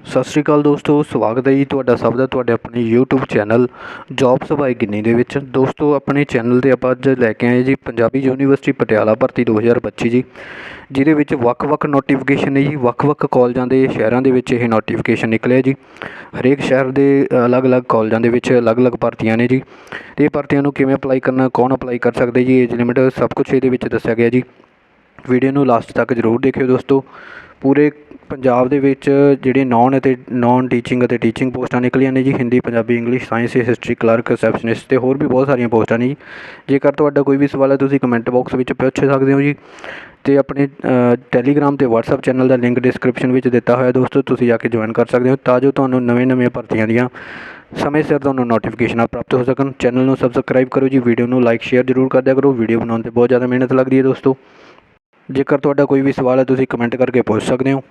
ਸਤਿ ਸ਼੍ਰੀ ਅਕਾਲ ਦੋਸਤੋ, ਸਵਾਗਤ ਹੈ ਜੀ ਤੁਹਾਡਾ ਸਭ ਦਾ, ਤੁਹਾਡੇ ਆਪਣੇ YouTube channel jobs by Ginni ਦੇ ਵਿੱਚ। ਦੋਸਤੋ, ਆਪਣੇ ਚੈਨਲ ਤੇ ਆਪਾਂ ਅੱਜ ਲੈ ਕੇ ਆਏ ਜੀ ਪੰਜਾਬੀ ਯੂਨੀਵਰਸਿਟੀ ਪਟਿਆਲਾ ਭਰਤੀ 2025 ਜੀ, ਜਿਹਦੇ ਵਿੱਚ ਵੱਖ-ਵੱਖ ਨੋਟੀਫਿਕੇਸ਼ਨ ਨੇ ਜੀ, ਵੱਖ-ਵੱਖ ਕਾਲਜਾਂ ਦੇ ਸ਼ਹਿਰਾਂ ਦੇ ਵਿੱਚ ਇਹ ਨੋਟੀਫਿਕੇਸ਼ਨ ਨਿਕਲਿਆ ਜੀ। ਹਰੇਕ ਸ਼ਹਿਰ ਦੇ ਅਲੱਗ-ਅਲੱਗ ਕਾਲਜਾਂ ਦੇ ਵਿੱਚ ਅਲੱਗ-ਅਲੱਗ ਭਰਤੀਆਂ ਨੇ ਜੀ। ਤੇ ਭਰਤੀਆਂ ਨੂੰ ਕਿਵੇਂ ਅਪਲਾਈ ਕਰਨਾ, ਕੌਣ ਅਪਲਾਈ ਕਰ ਸਕਦੇ ਜੀ ਏਜ ਲਿਮਿਟ ਸਭ ਕੁਝ ਇਹਦੇ ਵਿੱਚ ਦੱਸਿਆ ਗਿਆ ਜੀ। ਵੀਡੀਓ ਨੂੰ ਲਾਸਟ ਤੱਕ ਜ਼ਰੂਰ ਦੇਖਿਓ ਦੋਸਤੋ। ਪੂਰੇ ਪੰਜਾਬ ਦੇ ਵਿੱਚ ਜਿਹੜੇ ਨੋਨ ਅਤੇ ਨੋਨ ਟੀਚਿੰਗ ਅਤੇ ਟੀਚਿੰਗ ਪੋਸਟਾਂ ਨਿਕਲੀਆਂ ਨੇ ਜੀ, Hindi, Punjabi English science history clerk receptionist ਅਤੇ ਹੋਰ ਵੀ ਬਹੁਤ ਸਾਰੀਆਂ ਪੋਸਟਾਂ ਨੇ ਜੀ। ਜੇਕਰ ਤੁਹਾਡਾ ਕੋਈ ਵੀ ਸਵਾਲ ਹੈ, ਤੁਸੀਂ ਕਮੈਂਟ ਬਾਕਸ ਵਿੱਚ ਪੁੱਛ ਸਕਦੇ ਹੋ ਜੀ। ਅਤੇ ਆਪਣੇ ਟੈਲੀਗ੍ਰਾਮ ਤੇ WhatsApp ਚੈਨਲ ਦਾ ਲਿੰਕ ਡਿਸਕ੍ਰਿਪਸ਼ਨ ਵਿੱਚ ਦਿੱਤਾ ਹੋਇਆ ਦੋਸਤੋ, ਤੁਸੀਂ ਜਾ ਕੇ ਜੁਆਇਨ ਕਰ ਸਕਦੇ ਹੋ ਤਾਂ ਜੋ ਤੁਹਾਨੂੰ ਨਵੇਂ-ਨਵੇਂ ਭਰਤੀਆਂ ਦੀਆਂ ਸਮੇਂ ਸਿਰ ਤੁਹਾਨੂੰ ਨੋਟੀਫਿਕੇਸ਼ਨਾਂ ਪ੍ਰਾਪਤ ਹੋ ਸਕਣ। ਚੈਨਲ ਨੂੰ ਸਬਸਕ੍ਰਾਈਬ ਕਰੋ ਜੀ ਵੀਡੀਓ ਨੂੰ ਲਾਈਕ ਸ਼ੇਅਰ ਜ਼ਰੂਰ ਕਰਦਿਆ ਕਰੋ। ਵੀਡੀਓ ਬਣਾਉਣ ਤੇ ਬਹੁਤ ਜ਼ਿਆਦਾ ਮਿਹਨਤ ਲੱਗਦੀ ਹੈ ਦੋਸਤੋ। ਜੇਕਰ ਤੁਹਾਡਾ ਕੋਈ ਵੀ ਸਵਾਲ ਹੈ, ਤੁਸੀਂ ਕਮੈਂਟ ਕਰਕੇ ਪੁੱਛ ਸਕਦੇ ਹੋ।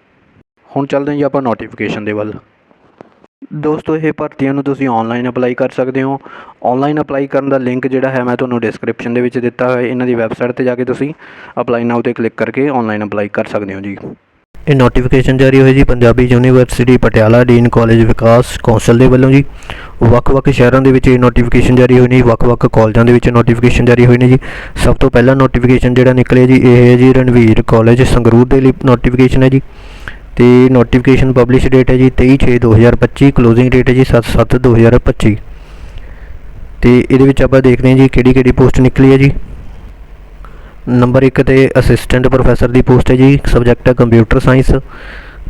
ਹੁਣ ਚੱਲਦੇ ਹਾਂ ਜੀ ਆਪਾਂ ਨੋਟੀਫਿਕੇਸ਼ਨ ਦੇ ਵੱਲ। ਦੋਸਤੋ, ਇਹ ਭਰਤੀਆਂ ਨੂੰ ਤੁਸੀਂ ਆਨਲਾਈਨ ਅਪਲਾਈ ਕਰ ਸਕਦੇ ਹੋ। ਆਨਲਾਈਨ ਅਪਲਾਈ ਕਰਨ ਦਾ ਲਿੰਕ ਜਿਹੜਾ ਹੈ, ਮੈਂ ਤੁਹਾਨੂੰ ਡਿਸਕ੍ਰਿਪਸ਼ਨ ਦੇ ਵਿੱਚ ਦਿੱਤਾ ਹੋਇਆ ਇਹਨਾਂ ਦੀ ਵੈਬਸਾਈਟ ਤੇ ਜਾ ਕੇ ਤੁਸੀਂ ਅਪਲਾਈ ਨਾਓ ਤੇ ਕਲਿੱਕ ਕਰਕੇ ਆਨਲਾਈਨ ਅਪਲਾਈ ਕਰ ਸਕਦੇ ਹੋ ਜੀ। ਇਹ ਨੋਟੀਫਿਕੇਸ਼ਨ ਜਾਰੀ ਹੋਈ ਜੀ। Punjabi University Patiala dean college ਵਿਕਾਸ ਕੌਂਸਲ ਦੇ ਵੱਲੋਂ ਜੀ। ਵੱਖ-ਵੱਖ ਸ਼ਹਿਰਾਂ ਦੇ ਵਿੱਚ ਇਹ ਨੋਟੀਫਿਕੇਸ਼ਨ ਜਾਰੀ ਹੋਈ ਨੇ ਵੱਖ-ਵੱਖ ਕਾਲਜਾਂ ਦੇ ਵਿੱਚ ਨੋਟੀਫਿਕੇਸ਼ਨ ਜਾਰੀ ਹੋਈ ਨੇ ਜੀ। ਸਭ ਤੋਂ ਪਹਿਲਾ ਨੋਟੀਫਿਕੇਸ਼ਨ ਜਿਹੜਾ ਨਿਕਲਿਆ ਜੀ, ਇਹ ਹੈ ਜੀ ਰਣਵੀਰ ਕਾਲਜ ਸੰਗਰੂਰ ਦੇ ਲਈ ਨੋਟੀਫਿਕੇਸ਼ਨ ਹੈ ਜੀ। ਤੇ ਨੋਟੀਫਿਕੇਸ਼ਨ ਪਬਲਿਸ਼ ਡੇਟ ਹੈ ਜੀ 23/6/2025 ਕਲੋਜ਼ਿੰਗ ਡੇਟ ਹੈ ਜੀ 7/7/2025 ਤੇ ਇਹਦੇ ਵਿੱਚ ਆਪਾਂ ਦੇਖਦੇ ਹਾਂ ਜੀ ਕਿਹੜੀ ਕਿਹੜੀ ਪੋਸਟ ਨਿਕਲੀ ਹੈ ਜੀ। ਨੰਬਰ 1 ਤੇ ਅਸਿਸਟੈਂਟ ਪ੍ਰੋਫੈਸਰ ਦੀ ਪੋਸਟ ਹੈ ਜੀ ਸਬਜੈਕਟ ਹੈ ਕੰਪਿਊਟਰ ਸਾਇੰਸ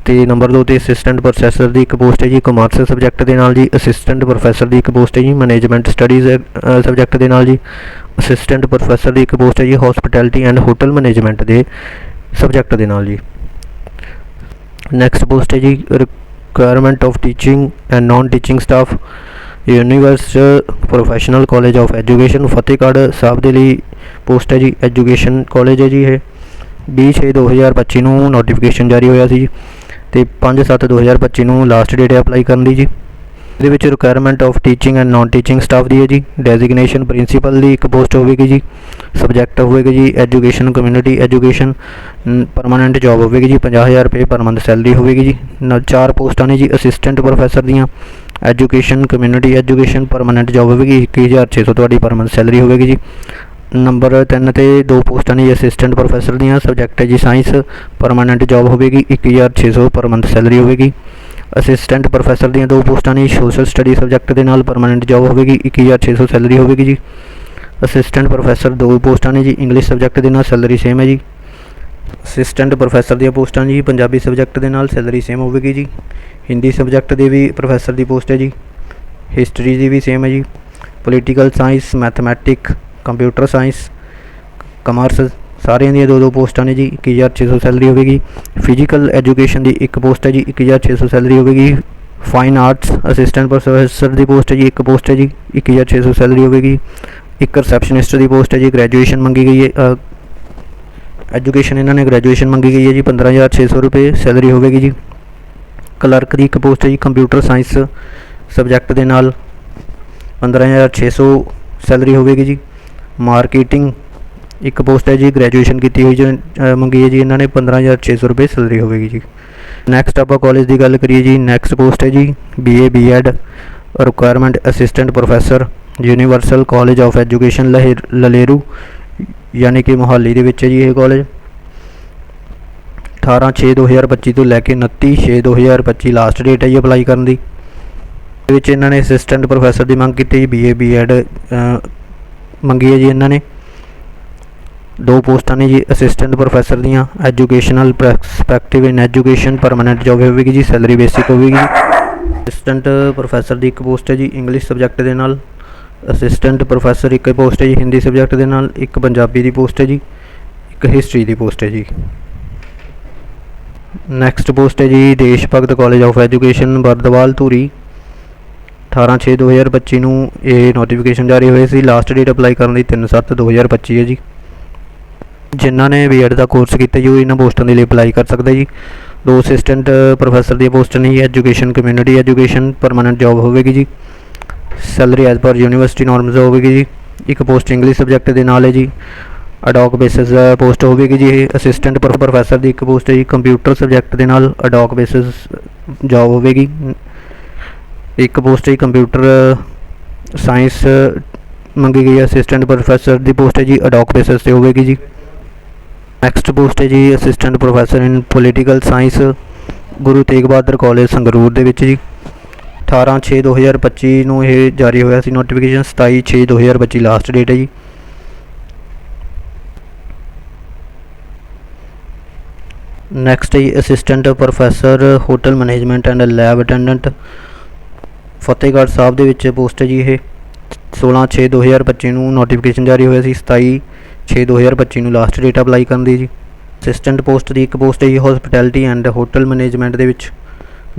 ਤੇ ਨੰਬਰ 2 ਤੇ ਅਸਿਸਟੈਂਟ ਪ੍ਰੋਫੈਸਰ ਦੀ ਇੱਕ ਪੋਸਟ ਹੈ ਜੀ ਕਮਰਸ ਸਬਜੈਕਟ ਦੇ ਨਾਲ ਜੀ ਅਸਿਸਟੈਂਟ ਪ੍ਰੋਫੈਸਰ ਦੀ ਇੱਕ ਪੋਸਟ ਹੈ ਜੀ ਮੈਨੇਜਮੈਂਟ ਸਟੱਡੀਜ਼ ਸਬਜੈਕਟ ਦੇ ਨਾਲ ਜੀ ਅਸਿਸਟੈਂਟ ਪ੍ਰੋਫੈਸਰ ਦੀ ਇੱਕ ਪੋਸਟ ਹੈ ਜੀ ਹਸਪਿਟੈਲਿਟੀ ਐਂਡ ਹੋਟਲ ਮੈਨੇਜਮੈਂਟ ਦੇ ਸਬਜੈਕਟ ਦੇ ਨਾਲ ਜੀ। ਨੈਕਸਟ ਪੋਸਟ ਹੈ ਜੀ requirement of teaching and non teaching staff universe professional college of education Fatehgarh Sahib ਦੇ ਲਈ ਪੋਸਟ ਹੈ ਜੀ, ਐਜੂਕੇਸ਼ਨ ਕਾਲਜ ਹੈ ਜੀ ਇਹ। 20/6/2025 ਨੂੰ ਨੋਟੀਫਿਕੇਸ਼ਨ ਜਾਰੀ ਹੋਇਆ ਸੀ ਜੀ ਤੇ 5/7/2025 ਨੂੰ ਲਾਸਟ ਡੇਟ ਹੈ ਅਪਲਾਈ ਕਰਨ ਦੀ ਜੀ। ਇਹਦੇ ਵਿੱਚ requirement of teaching and non teaching staff ਦੀ ਹੈ ਜੀ। ਡੈਜ਼ਿਗਨੇਸ਼ਨ ਪ੍ਰਿੰਸੀਪਲ ਦੀ ਇੱਕ ਪੋਸਟ ਹੋਵੇਗੀ ਜੀ। ਸਬਜੈਕਟ ਹੋਵੇਗਾ ਜੀ education community education permanent job ਹੋਵੇਗੀ ਜੀ। 50000 ਰੁਪਏ ਪਰ ਮੰਥ ਸੈਲਰੀ ਹੋਵੇਗੀ ਜੀ। ਨਾਲ ਚਾਰ ਪੋਸਟਾਂ ਨੇ ਜੀ ਅਸਿਸਟੈਂਟ ਪ੍ਰੋਫੈਸਰ ਦੀਆਂ। Education community education permanent job ਹੋਵੇਗੀ 21600 ਤੁਹਾਡੀ ਪਰ ਸੈਲਰੀ ਹੋਵੇਗੀ ਜੀ। ਨੰਬਰ 3 ਤੇ ਦੋ ਪੋਸਟਾਂ ਨੇ ਜੀ, ਅਸਿਸਟੈਂਟ ਪ੍ਰੋਫੈਸਰ ਦੀਆਂ, ਸਬਜੈਕਟ ਹੈ ਜੀ ਸਾਇੰਸ, ਪਰਮਾਨੈਂਟ ਜੌਬ ਹੋਵੇਗੀ 21600 ਪਰ ਮੰਥ ਸੈਲਰੀ ਹੋਵੇਗੀ। ਅਸਿਸਟੈਂਟ ਪ੍ਰੋਫੈਸਰ ਦੀਆਂ ਦੋ ਪੋਸਟਾਂ ਨੇ ਸੋਸ਼ਲ ਸਟੱਡੀ ਸਬਜੈਕਟ ਦੇ ਨਾਲ ਪਰਮਾਨੈਂਟ ਜੌਬ ਹੋਵੇਗੀ 21600 ਸੈਲਰੀ ਹੋਵੇਗੀ ਜੀ। ਅਸਿਸਟੈਂਟ ਪ੍ਰੋਫੈਸਰ ਦੋ ਪੋਸਟਾਂ ਨੇ ਜੀ, ਇੰਗਲਿਸ਼ ਸਬਜੈਕਟ ਦੇ ਨਾਲ ਸੈਲਰੀ ਸੇਮ ਹੈ ਜੀ। ਅਸਿਸਟੈਂਟ ਪ੍ਰੋਫੈਸਰ ਦੀਆਂ ਪੋਸਟਾਂ ਜੀ, ਪੰਜਾਬੀ ਸਬਜੈਕਟ ਦੇ ਨਾਲ ਸੈਲਰੀ ਸੇਮ ਹੋਵੇਗੀ ਜੀ। ਹਿੰਦੀ ਸਬਜੈਕਟ ਦੇ ਵੀ ਪ੍ਰੋਫੈਸਰ ਦੀ ਪੋਸਟ ਹੈ ਜੀ। ਹਿਸਟਰੀ ਦੀ ਵੀ ਸੇਮ ਹੈ ਜੀ। Political science mathematic computer science commerce ਸਾਰਿਆਂ ਦੀਆਂ ਦੋ ਦੋ ਪੋਸਟਾਂ ਨੇ ਜੀ। 1600 ਸੈਲਰੀ ਹੋਵੇਗੀ। ਫਿਜ਼ੀਕਲ ਐਜੂਕੇਸ਼ਨ ਦੀ ਇੱਕ ਪੋਸਟ ਹੈ ਜੀ 1600 ਸੈਲਰੀ ਹੋਵੇਗੀ। ਫਾਈਨ ਆਰਟਸ ਅਸਿਸਟੈਂਟ ਪ੍ਰੋਫੈਸਰ ਦੀ ਪੋਸਟ ਹੈ ਜੀ, ਇੱਕ ਪੋਸਟ ਹੈ ਜੀ 1600 ਸੈਲਰੀ ਹੋਵੇਗੀ। ਇੱਕ ਰਿਸੈਪਸ਼ਨਿਸਟ ਦੀ ਪੋਸਟ ਹੈ ਜੀ ਗ੍ਰੈਜੂਏਸ਼ਨ ਮੰਗੀ ਗਈ ਹੈ ਐਜੂਕੇਸ਼ਨ ਇਹਨਾਂ ਨੇ ਗ੍ਰੈਜੂਏਸ਼ਨ ਮੰਗੀ ਗਈ ਹੈ ਜੀ 15600 ਰੁਪਏ ਸੈਲਰੀ ਹੋਵੇਗੀ ਜੀ। ਕਲਰਕ ਦੀ ਇੱਕ ਪੋਸਟ ਹੈ ਜੀ ਕੰਪਿਊਟਰ ਸਾਇੰਸ ਸਬਜੈਕਟ ਦੇ ਨਾਲ 15600 ਸੈਲਰੀ ਹੋਵੇਗੀ ਜੀ। ਮਾਰਕੀਟਿੰਗ ਇੱਕ ਪੋਸਟ ਹੈ ਜੀ ਗ੍ਰੈਜੂਏਸ਼ਨ ਕੀਤੀ ਹੋਈ ਜੀ ਮੰਗੀ ਹੈ ਜੀ, ਇਹਨਾਂ ਨੇ 15600 ਰੁਪਏ ਸੈਲਰੀ ਹੋਵੇਗੀ ਜੀ। ਨੈਕਸਟ ਆਪਾਂ ਕਾਲਜ ਦੀ ਗੱਲ ਕਰੀਏ ਜੀ ਨੈਕਸਟ ਪੋਸਟ ਹੈ ਜੀ BA BEd requirement assistant professor universal college of education Lalru. ਯਾਨੀ ਕਿ ਮੁਹਾਲੀ ਦੇ ਵਿੱਚ ਹੈ ਜੀ ਇਹ ਕਾਲਜ 18/6/2025 ਤੋਂ ਲੈ ਕੇ 29/6/2025 ਲਾਸਟ ਡੇਟ ਹੈ ਜੀ ਅਪਲਾਈ ਕਰਨ ਦੀ। ਇਹਦੇ ਵਿੱਚ ਇਹਨਾਂ ਨੇ ਅਸਿਸਟੈਂਟ ਪ੍ਰੋਫੈਸਰ ਦੀ ਮੰਗ ਕੀਤੀ ਜੀ ਬੀਏ ਬੀਐਡ ਮੰਗੀ ਹੈ ਜੀ ਇਹਨਾਂ ਨੇ। ਦੋ ਪੋਸਟਾਂ ਨੇ ਜੀ ਅਸਿਸਟੈਂਟ ਪ੍ਰੋਫੈਸਰ ਦੀਆਂ educational perspective in education permanent job ਹੋਵੇਗੀ ਜੀ ਸੈਲਰੀ ਬੇਸਿਕ ਹੋਵੇਗੀ ਅਸਿਸਟੈਂਟ ਪ੍ਰੋਫੈਸਰ ਦੀ ਇੱਕ ਪੋਸਟ ਹੈ ਜੀ ਇੰਗਲਿਸ਼ ਸਬਜੈਕਟ ਦੇ ਨਾਲ। ਅਸਿਸਟੈਂਟ ਪ੍ਰੋਫੈਸਰ, ਇੱਕ ਪੋਸਟ ਹੈ ਜੀ, ਹਿੰਦੀ ਸਬਜੈਕਟ ਦੇ ਨਾਲ, ਇੱਕ ਪੰਜਾਬੀ ਦੀ ਪੋਸਟ ਹੈ ਜੀ, ਇੱਕ ਹਿਸਟਰੀ ਦੀ ਪੋਸਟ ਹੈ ਜੀ। ਨੈਕਸਟ ਪੋਸਟ ਹੈ ਜੀ, Desh Bhagat college of education Bardwal, Dhuri. 18/6/2025 ਨੂੰ ਇਹ ਨੋਟੀਫਿਕੇਸ਼ਨ ਜਾਰੀ ਹੋਈ ਸੀ। ਲਾਸਟ ਡੇਟ ਅਪਲਾਈ ਕਰਨ ਦੀ 3/7/2025 ਹੈ ਜੀ। ਜਿਨ੍ਹਾਂ ਨੇ ਬੀਐਡ ਦਾ ਕੋਰਸ ਕੀਤਾ ਜੀ, ਉਹ ਇਹਨਾਂ ਪੋਸਟਾਂ ਦੇ ਲਈ ਅਪਲਾਈ ਕਰ ਸਕਦਾ ਜੀ। ਦੋ ਅਸਿਸਟੈਂਟ ਪ੍ਰੋਫੈਸਰ ਦੀਆਂ ਪੋਸਟਾਂ ਨੇ ਜੀ education community education permanent job ਹੋਵੇਗੀ ਜੀ। Salary as per university norms ਹੋਵੇਗੀ ਜੀ। ਇੱਕ ਪੋਸਟ ਇੰਗਲਿਸ਼ ਸਬਜੈਕਟ ਦੇ ਨਾਲ ਹੈ ਜੀ। ਅਡੌਕ ਬੇਸਿਸ ਪੋਸਟ ਹੋਵੇਗੀ ਜੀ ਇਹ। ਅਸਿਸਟੈਂਟ ਪ੍ਰੋਫੈਸਰ ਦੀ ਇੱਕ ਪੋਸਟ ਹੈ ਜੀ। ਕੰਪਿਊਟਰ ਸਬਜੈਕਟ ਦੇ ਨਾਲ ਅਡੌਕ ਬੇਸਿਸ ਜੌਬ ਹੋਵੇਗੀ। ਇੱਕ ਪੋਸਟ ਹੈ ਕੰਪਿਊਟਰ ਸਾਇੰਸ ਮੰਗੀ ਗਈ ਅਸਿਸਟੈਂਟ ਪ੍ਰੋਫੈਸਰ ਦੀ ਪੋਸਟ ਹੈ ਜੀ ਅਡੌਕ ਬੇਸਿਸ ਤੇ ਹੋਵੇਗੀ ਜੀ। ਨੈਕਸਟ ਪੋਸਟ ਹੈ ਜੀ assistant professor in political science Guru Tegh Bahadur college Sangrur ਦੇ ਵਿੱਚ ਜੀ। 18 6 2025 ਨੂੰ ਇਹ ਜਾਰੀ ਹੋਇਆ ਸੀ। ਨੋਟੀਫਿਕੇਸ਼ਨ 27 6 2025 ਲਾਸਟ ਡੇਟ ਹੈ ਜੀ। ਨੈਕਸਟ ਹੈ assistant professor hotel management and lab attendant Fatehgarh Sahib ਦੇ ਵਿੱਚ ਪੋਸਟ ਹੈ ਜੀ ਇਹ। 16 6 2025 ਨੂੰ ਨੋਟੀਫਿਕੇਸ਼ਨ ਜਾਰੀ ਹੋਇਆ ਸੀ। 27 6 2025 ਨੂੰ ਲਾਸਟ ਡੇਟ ਅਪਲਾਈ ਕਰਨ ਦੀ ਜੀ। ਅਸਿਸਟੈਂਟ ਪੋਸਟ ਦੀ ਇੱਕ ਪੋਸਟ ਹੈ ਜੀ ਹਸਪਿਟੈਲਿਟੀ ਐਂਡ ਹੋਟਲ ਮੈਨੇਜਮੈਂਟ ਦੇ ਵਿੱਚ।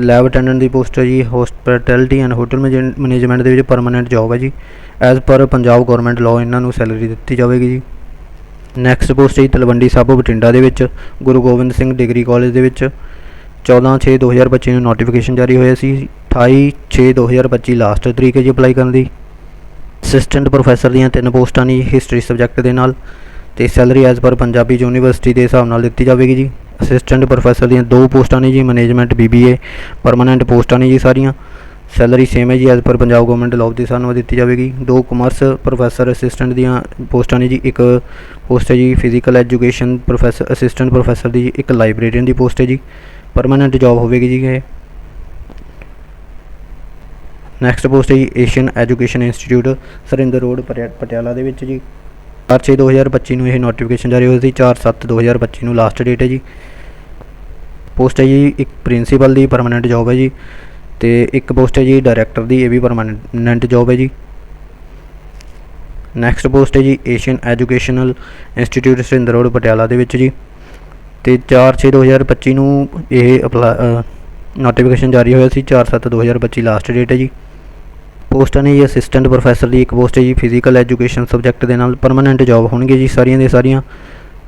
ਲੈਬ ਅਟੈਂਡੈਂਟ ਦੀ ਪੋਸਟ ਹੈ ਜੀ ਹਸਪਿਟੈਲਿਟੀ ਐਂਡ ਹੋਟਲ ਮੈਨੇਜਮੈਂਟ ਦੇ ਵਿੱਚ ਪਰਮਨੈਂਟ ਜੌਬ ਹੈ ਜੀ। As per Punjab government law ਇਹਨਾਂ ਨੂੰ ਸੈਲਰੀ ਦਿੱਤੀ ਜਾਵੇਗੀ ਜੀ। ਨੈਕਸਟ ਪੋਸਟ ਹੈ ਜੀ, ਤਲਵੰਡੀ ਸਾਬੋ ਬਠਿੰਡਾ ਦੇ ਵਿੱਚ, ਗੁਰੂ ਗੋਬਿੰਦ ਸਿੰਘ ਡਿਗਰੀ ਕਾਲਜ ਦੇ ਵਿੱਚ। 14 6 2025 ਨੂੰ ਨੋਟੀਫਿਕੇਸ਼ਨ ਜਾਰੀ ਹੋਇਆ ਸੀ। 28 6 2025 ਲਾਸਟ ਤਰੀਕ ਹੈ ਜੀ ਅਪਲਾਈ ਕਰਨ ਦੀ। ਅਸਿਸਟੈਂਟ ਪ੍ਰੋਫੈਸਰ ਦੀਆਂ ਤਿੰਨ ਪੋਸਟਾਂ ਨੇ ਹਿਸਟਰੀ ਸਬਜੈਕਟ ਦੇ ਨਾਲ। ਤੇ ਸੈਲਰੀ ਐਜ਼ ਪਰ ਪੰਜਾਬੀ ਯੂਨੀਵਰਸਿਟੀ ਦੇ ਹਿਸਾਬ ਨਾਲ ਦਿੱਤੀ ਜਾਵੇਗੀ ਜੀ। ਅਸਿਸਟੈਂਟ ਪ੍ਰੋਫੈਸਰ ਦੀਆਂ ਦੋ ਪੋਸਟਾਂ ਨੇ ਜੀ ਮੈਨੇਜਮੈਂਟ ਬੀਬੀਏ ਪਰਮਨੈਂਟ ਪੋਸਟਾਂ ਨੇ ਜੀ ਸਾਰੀਆਂ। ਸੈਲਰੀ ਸੇਮ ਹੈ ਜੀ as per Punjab government law ਦੇ ਸਾਨੂੰ ਨਾਲ ਦਿੱਤੀ ਜਾਵੇਗੀ। ਦੋ ਕਮਰਸ ਪ੍ਰੋਫੈਸਰ ਅਸਿਸਟੈਂਟ ਦੀਆਂ ਪੋਸਟਾਂ ਨੇ ਜੀ ਇੱਕ ਪੋਸਟ ਹੈ ਜੀ physical education professor assistant professor ਦੀ ਜੀ, ਇੱਕ ਲਾਇਬ੍ਰੇਰੀਅਨ ਦੀ ਪੋਸਟ ਹੈ ਜੀ। ਪਰਮਨੈਂਟ ਜੌਬ ਹੋਵੇਗੀ ਜੀ ਇਹ। ਨੈਕਸਟ ਪੋਸਟ ਹੈ ਜੀ Asian education institute Surinder road ਪਟਿਆ- Patiala ਦੇ ਵਿੱਚ ਜੀ। 4 2025 ਨੂੰ ਇਹ ਨੋਟੀਫਿਕੇਸ਼ਨ ਜਾਰੀ ਹੋਈ ਸੀ 4 2025 ਨੂੰ ਲਾਸਟ ਡੇਟ ਹੈ ਜੀ। ਪੋਸਟ ਹੈ ਜੀ, ਇੱਕ ਪ੍ਰਿੰਸੀਪਲ ਦੀ ਪਰਮਨੈਂਟ ਜੌਬ ਹੈ ਜੀ ਤੇ ਇੱਕ ਪੋਸਟ ਹੈ ਜੀ ਡਾਇਰੈਕਟਰ ਦੀ, ਇਹ ਵੀ ਪਰਮਨੈਂਟ ਜੌਬ ਹੈ ਜੀ। ਨੈਕਸਟ ਪੋਸਟ ਹੈ ਜੀ Asian educational institute Surinder road, Patiala ਦੇ ਵਿੱਚ ਜੀ। ਤੇ 4 6 2025 ਨੂੰ ਇਹ ਨੋਟੀਫਿਕੇਸ਼ਨ ਜਾਰੀ ਹੋਇਆ ਸੀ 4 7 2025 ਲਾਸਟ ਡੇਟ ਹੈ ਜੀ। ਪੋਸਟਾਂ ਨੇ ਜੀ ਅਸਿਸਟੈਂਟ ਪ੍ਰੋਫੈਸਰ ਦੀ ਇੱਕ ਪੋਸਟ ਹੈ ਜੀ ਫਿਜ਼ੀਕਲ ਐਜੂਕੇਸ਼ਨ ਸਬਜੈਕਟ ਦੇ ਨਾਲ ਪਰਮਨੈਂਟ ਜੌਬ ਹੋਣਗੇ ਜੀ, ਸਾਰੀਆਂ ਦੀਆਂ ਸਾਰੀਆਂ।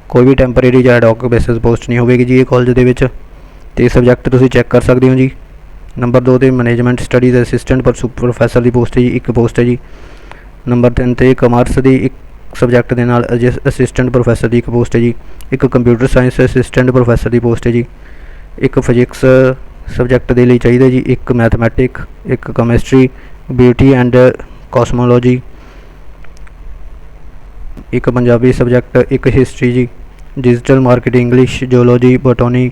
ਕੋਈ ਵੀ ਟੈਂਪਰੇਰੀ ਜਾਂ ਐਡਹੌਕ ਬੇਸਿਸ ਪੋਸਟ ਨਹੀਂ ਹੋਵੇਗੀ ਜੀ, ਇਹ ਕਾਲਜ ਦੇ ਵਿੱਚ। ਤੇ ਸਬਜੈਕਟ ਤੁਸੀਂ ਚੈੱਕ ਕਰ ਸਕਦੇ ਹੋ ਜੀ। ਨੰਬਰ 2 ਤੇ ਮੈਨੇਜਮੈਂਟ ਸਟੱਡੀਜ਼ ਅਸਿਸਟੈਂਟ ਪਰ ਪ੍ਰੋਫੈਸਰ ਦੀ ਪੋਸਟ ਹੈ ਜੀ, ਇੱਕ ਪੋਸਟ ਹੈ ਜੀ। ਨੰਬਰ 3 ਤੇ ਕਮਰਸ ਦੀ ਇੱਕ ਸਬਜੈਕਟ ਦੇ ਨਾਲ ਅਸਿਸਟੈਂਟ ਪ੍ਰੋਫੈਸਰ ਦੀ ਇੱਕ ਪੋਸਟ ਹੈ ਜੀ। ਇੱਕ ਕੰਪਿਊਟਰ ਸਾਇੰਸ ਅਸਿਸਟੈਂਟ ਪ੍ਰੋਫੈਸਰ ਦੀ ਪੋਸਟ ਹੈ ਜੀ। ਇੱਕ ਫਿਜ਼ਿਕਸ ਸਬਜੈਕਟ ਦੇ ਲਈ ਚਾਹੀਦਾ ਜੀ, ਇੱਕ ਮੈਥਮੈਟਿਕ ਇੱਕ ਕੈਮਿਸਟਰੀ ਬਿਊਟੀ ਐਂਡ ਕੋਸਮੋਲੋਜੀ ਇੱਕ ਪੰਜਾਬੀ ਸਬਜੈਕਟ ਇੱਕ ਹਿਸਟਰੀ ਜੀ। Digital marketing English geology botany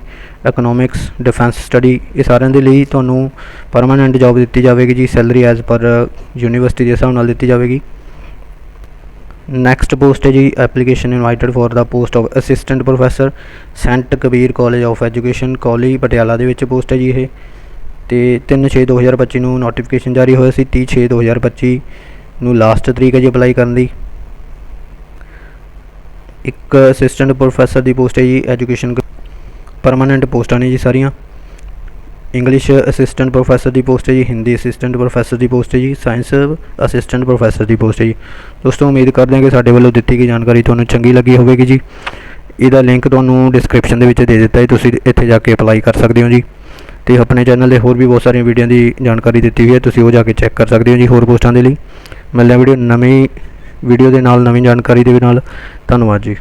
economics defence study ਇਹ ਸਾਰਿਆਂ ਦੇ ਲਈ ਤੁਹਾਨੂੰ ਪਰਮਾਨੈਂਟ ਜੌਬ ਦਿੱਤੀ ਜਾਵੇਗੀ ਜੀ ਸੈਲਰੀ ਐਜ਼ ਪਰ ਯੂਨੀਵਰਸਿਟੀ ਦੇ ਹਿਸਾਬ ਨਾਲ ਦਿੱਤੀ ਜਾਵੇਗੀ। ਨੈਕਸਟ ਪੋਸਟ ਹੈ ਜੀ application invited for the post of assistant professor Saint Kabir college of education Kauli Patiala ਦੇ ਵਿੱਚ ਪੋਸਟ ਹੈ ਜੀ ਇਹ। ਤੇ 3 6 2025 ਨੂੰ ਨੋਟੀਫਿਕੇਸ਼ਨ ਜਾਰੀ ਹੋਇਆ ਸੀ 30 6 2025 ਨੂੰ ਲਾਸਟ ਤਰੀਕ ਹੈ ਜੀ ਅਪਲਾਈ ਕਰਨ ਦੀ। ਇੱਕ ਅਸਿਸਟੈਂਟ ਪ੍ਰੋਫੈਸਰ ਦੀ ਪੋਸਟ ਹੈ ਜੀ ਐਜੂਕੇਸ਼ਨ ਪਰਮਾਨੈਂਟ ਪੋਸਟਾਂ ਨੇ ਜੀ ਸਾਰੀਆਂ। ਇੰਗਲਿਸ਼ ਅਸਿਸਟੈਂਟ ਪ੍ਰੋਫੈਸਰ ਦੀ ਪੋਸਟ ਹੈ ਜੀ ਹਿੰਦੀ ਅਸਿਸਟੈਂਟ ਪ੍ਰੋਫੈਸਰ ਦੀ ਪੋਸਟ ਹੈ ਜੀ ਸਾਇੰਸ ਅਸਿਸਟੈਂਟ ਪ੍ਰੋਫੈਸਰ ਦੀ ਪੋਸਟ ਹੈ ਜੀ। ਦੋਸਤੋ, ਉਮੀਦ ਕਰਦੇ ਹਾਂ ਕਿ ਸਾਡੇ ਵੱਲੋਂ ਦਿੱਤੀ ਗਈ ਜਾਣਕਾਰੀ ਤੁਹਾਨੂੰ ਚੰਗੀ ਲੱਗੀ ਹੋਵੇਗੀ ਜੀ। ਇਹਦਾ ਲਿੰਕ ਤੁਹਾਨੂੰ ਡਿਸਕ੍ਰਿਪਸ਼ਨ ਦੇ ਵਿੱਚ ਦੇ ਦਿੱਤਾ ਹੈ ਤੁਸੀਂ ਇੱਥੇ ਜਾ ਕੇ ਅਪਲਾਈ ਕਰ ਸਕਦੇ ਹੋ ਜੀ। ਤੇ ਆਪਣੇ ਚੈਨਲ ਦੇ ਹੋਰ ਵੀ ਬਹੁਤ ਸਾਰੀਆਂ ਵੀਡੀਓ ਦੀ ਜਾਣਕਾਰੀ ਦਿੱਤੀ ਹੋਈ ਹੈ, ਤੁਸੀਂ ਉਹ ਜਾ ਕੇ ਚੈੱਕ ਕਰ ਸਕਦੇ ਹੋ ਜੀ ਹੋਰ ਪੋਸਟਾਂ ਦੇ ਲਈ। ਮਿਲਦੇ ਹਾਂ ਵੀਡੀਓ ਨਵੀਂ ਵੀਡੀਓ ਦੇ ਨਾਲ ਨਵੀਂ ਜਾਣਕਾਰੀ ਦੇ ਨਾਲ। ਧੰਨਵਾਦ ਜੀ।